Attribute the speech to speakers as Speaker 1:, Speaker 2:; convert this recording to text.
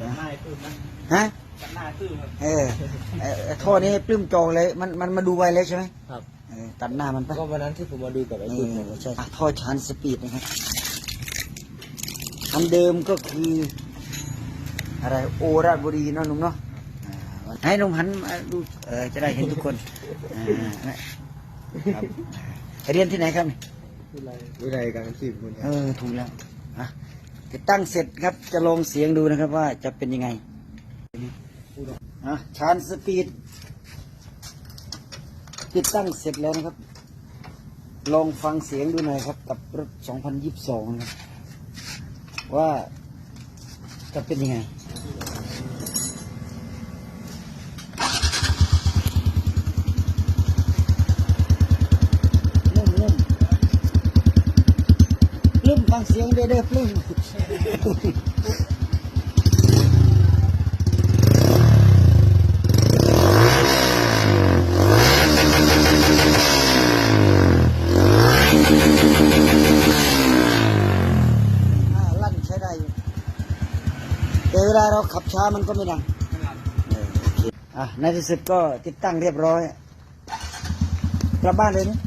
Speaker 1: หน้าตื้นนะ
Speaker 2: ฮะ
Speaker 1: หน้าตื้นครับ
Speaker 2: เออเอ่อท่อนี้ปลื้มจองเลย มันมันมาดูไวเลยใช่ไหม
Speaker 1: ครับ
Speaker 2: เออตัดหน้ามันไป
Speaker 1: ก็วันนั้นที่ผมมาดูกับไอ้
Speaker 2: เอ
Speaker 1: ตุ้น
Speaker 2: อใช่อะท่อชานสปีดนะครับอันเดิมก็คือ อะไรโอราชบุรีเนาะหนุ่มเนาะอ่าให้หนุ่มหันมาดูเออจะได้เห็นทุกคนอ่านะครับเรียนที่ไหนครับ
Speaker 1: วิไลการชีพคุณ
Speaker 2: เออถูกแล้วอะ ติดตั้งเสร็จครับ จะลองเสียงดูนะครับว่าจะเป็นยังไงนะชานสปีด ติดตั้งเสร็จแล้วนะครับ ลองฟังเสียงดูหน่อยครับ กับรถ 2022 นะครับ ว่าจะเป็นยังไง นุ่มนุ่มปลื้ม ฟังเสียงเด้อเด้อปลื้มอ่าลั่นใช้ได้อยู่แต่เวลาเราขับช้ามันก็ไม่ดังอะในที่สุดก็ติดตั้งเรียบร้อย กลับบ้านเลยนะ